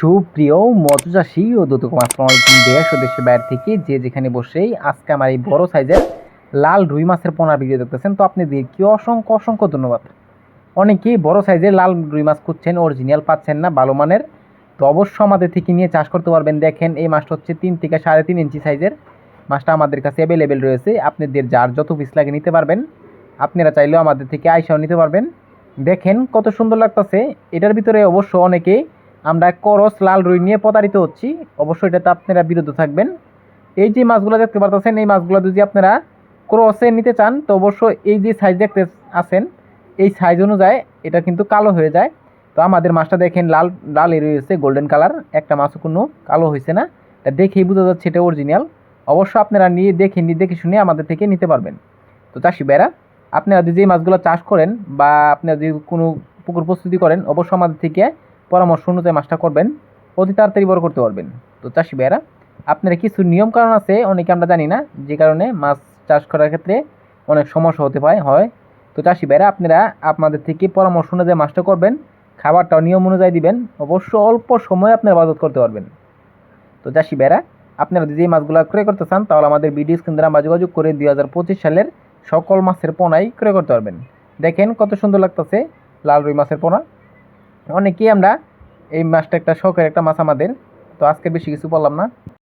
সুপ্রিয় মৎস্যচাষী ও দোতক আসসালামাইকুম দেশ ও দেশের বাইরে থেকে যে যেখানে বসেই আজকে আমার এই বড় সাইজের লাল রুই মাছের পোনার ভিডিও দেখতেছেন, তো আপনি আপনাদেরকে অসংখ্য অসংখ্য ধন্যবাদ। অনেকেই বড় সাইজের লাল রুই মাছ খুঁজছেন অরিজিনাল পাচ্ছেন না, ভালো মানের। তো অবশ্য আমাদের থেকে নিয়ে চাষ করতে পারবেন। দেখেন, এই মাছটা হচ্ছে তিন থেকে সাড়ে তিন ইঞ্চি সাইজের। মাছটা আমাদের কাছে অ্যাভেলেবেল রয়েছে। আপনাদের যার যত পিস লাগে নিতে পারবেন। আপনারা চাইলেও আমাদের থেকে আইসাও নিতে পারবেন। দেখেন কত সুন্দর লাগতেছে। এটার ভিতরে অবশ্য অনেকেই আমরা করস লাল রুই নিয়ে প্রতারিত হচ্ছি। অবশ্যই এটাতে আপনারা বিরত থাকবেন। এই যে মাছগুলো দেখতে পারতেছেন, এই মাছগুলো যদি আপনারা ক্রসে নিতে চান, তো অবশ্যই এই যে সাইজ দেখতে আছেন, এই সাইজ অনুযায়ী এটা কিন্তু কালো হয়ে যায়। তো আমাদের মাছটা দেখেন, লাল লাল রয়েছে গোল্ডেন কালার একটা মাছও কোনো কালো হয়েছে না। এটা দেখেই বোঝা যাচ্ছে এটা অরিজিনাল অবশ্য আপনারা নিয়ে দেখে নিয়ে দেখে শুনে আমাদের থেকে নিতে পারবেন। তো চাষি বেড়া আপনারা যদি যে মাছগুলো চাষ করেন বা আপনারা যদি কোনো পুকুর প্রস্তুতি করেন অবশ্যই আমাদের থেকে পরামর্শ অনুযায়ী মাছটা করবেন, অতি তাড়াতাড়ি বড় করতে পারবেন। তো চাষি ভাইয়েরা আপনারা কিছু নিয়ম কারণ আছে? অনেকে আমরা জানি না, যে কারণে মাছ চাষ করার ক্ষেত্রে অনেক সমস্যা হতে পারে, হয়। তো চাষি ভাইয়েরা, আপনারা আপনাদের থেকে পরামর্শ অনুযায়ী মাছটা করবেন খাবারটাও নিয়ম অনুযায়ী দিবেন, অবশ্য অল্প সময়ে আপনারা বাজত করতে পারবেন। তো চাষি ভাইয়েরা, আপনারা যদি এই মাছগুলো ক্রয় করতে চান, তাহলে আমাদের স্ক্রিন দ্বারা আমরা যোগাযোগ করে দুই হাজার পঁচিশ সালের সকল মাছের পোনাই ক্রয় করতে পারবেন। দেখেন কত সুন্দর লাগতেছে, লাল রুই মাছের পোনা। অনেকেই আমরা এই মাছটা একটা শখের একটা মাছ আমাদের। তো আজকে বেশি কিছু বললাম না।